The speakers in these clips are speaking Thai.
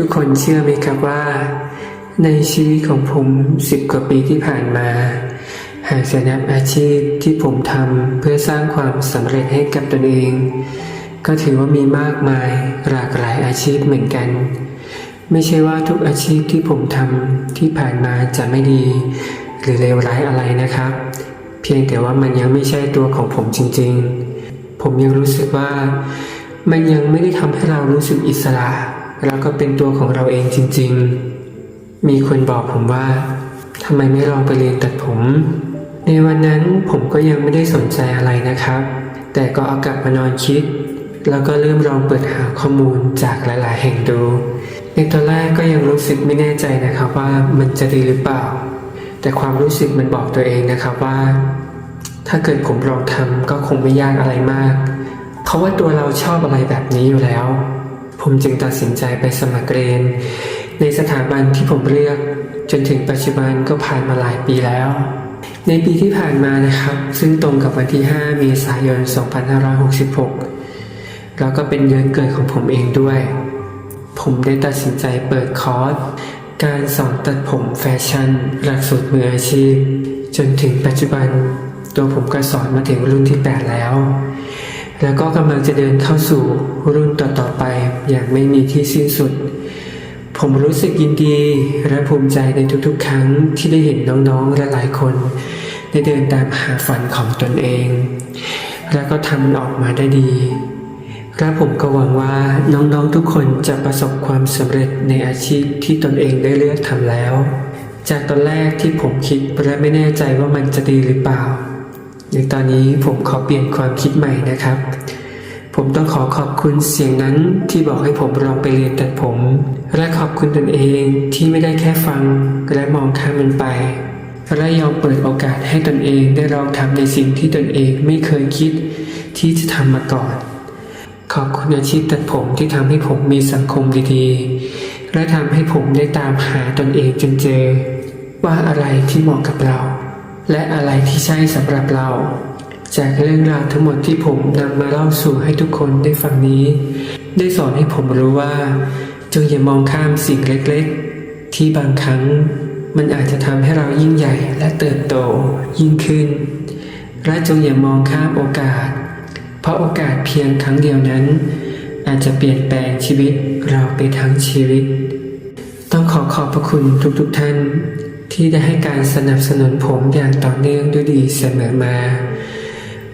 ทุกคนเชื่อไหมครับว่า ในชีวิตของผมสิบกว่าปีที่ผ่านมา หากจะนับอาชีพที่ผมทำเพื่อสร้างความสำเร็จให้กับตนเอง ก็ถือว่ามีมากมายหลากหลายอาชีพเหมือนกัน ไม่ใช่ว่าทุกอาชีพที่ผมทำที่ผ่านมาจะไม่ดี หรือเลวร้ายอะไรนะครับ เพียงแต่ว่ามันยังไม่ใช่ตัวของผมจริง ๆ ผมยังรู้สึกว่ามันยังไม่ได้ทำให้เรารู้สึกอิสระ แล้วก็เป็นตัวของเราเองจริง ๆ มีคนบอกผมว่าทำไมไม่ลองไปเรียนตัดผม ในวันนั้นผมก็ยังไม่ได้สนใจอะไรนะครับ แต่ก็เอากลับมานอนคิด แล้วก็เริ่มลองเปิดหาข้อมูลจากหลาย ๆ แห่งดู ในตอนแรกก็ยังรู้สึกไม่แน่ใจนะครับว่ามันจะดีหรือเปล่า แต่ความรู้สึกมันบอกตัวเองนะครับว่า ถ้าเกิดผมลองทำก็คงไม่ยากอะไรมาก เพราะว่าตัวเราชอบอะไรแบบนี้อยู่แล้ว ผมจึงตัดสินใจไปสมัครเรียน ในสถาบันที่ผมเลือก จนถึงปัจจุบันก็ผ่านมาหลายปีแล้ว ในปีที่ผ่านมานะครับ ซึ่งตรงกับวันที่ 5 เมษายน 2566 แล้วก็เป็นเดือนเกิดของผมเองด้วย ผมได้ตัดสินใจเปิดคอร์สการสอนตัดผมแฟชั่นหลักสูตรมืออาชีพ จนถึงปัจจุบัน ตัวผมก็สอนมาถึงรุ่นที่ 8 แล้ว แล้วก็กำลังจะเดินเข้าสู่รุ่นต่อๆไอย่างไม่มีที่สิ้นสุด ผมรู้สึกยินดีและภูมิใจในทุกๆ ครั้งที่ได้เห็นน้องๆและหลายคน ได้เดินตามหาฝันของตนเอง และก็ทำมันออกมาได้ดีและผมก็หวังว่าน้องๆทุกคนจะประสบความสำเร็จในอาชีพที่ตนเองได้เลือกทำแล้ว จากตอนแรกที่ผมคิดและไม่แน่ใจว่ามันจะดีหรือเปล่าในตอนนี้ผมขอเปลี่ยนความคิดใหม่นะครับ ผมต้องขอขอบคุณเสียงนั้นที่บอกให้ผมลองไปเรียนตัดผม และขอบคุณตนเองที่ไม่ได้แค่ฟังและมองข้ามมันไป และยอมเปิดโอกาสให้ตนเองได้ลองทำในสิ่งที่ตนเองไม่เคยคิดที่จะทำมาก่อน ขอบคุณอาชีพตัดผมที่ทำให้ผมมีสังคมดีๆ และทำให้ผมได้ตามหาตนเองจนเจอ ว่าอะไรที่เหมาะกับเรา และอะไรที่ใช่สำหรับเรา จากเรื่องราวทั้งหมดที่ผมนำมาเล่าสู่ให้ทุกคนได้ฟังนี้ ได้สอนให้ผมรู้ว่า จงอย่ามองข้ามสิ่งเล็กๆ ที่บางครั้งมันอาจจะทำให้เรายิ่งใหญ่และเติบโตยิ่งขึ้น และจงอย่ามองข้ามโอกาส เพราะโอกาสเพียงครั้งเดียวนั้น อาจจะเปลี่ยนแปลงชีวิตเราไปทั้งชีวิต ต้องขอขอบพระคุณทุกๆทท่าน ที่ได้ให้การสนับสนุนผมอย่างต่อเนื่องด้วยดีเสมอมา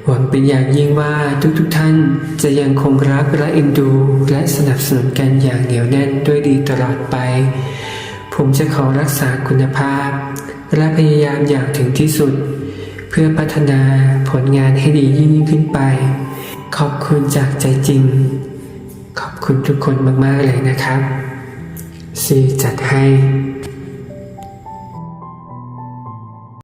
หวังเป็นอย่างยิ่งว่าทุกๆทท่านจะยังคงรักและเอ็นดู และสนับสนุนกันอย่างเหนียวแน่นด้วยดีตลอดไป ผมจะขอรักษาคุณภาพ และพยายามอย่างถึงที่สุด เพื่อพัฒนาผลงานให้ดียิ่งยิ่งขึ้นไป ขอบคุณจากใจจริง ขอบคุณทุกคนมากๆเลยนะครับซีจัดให้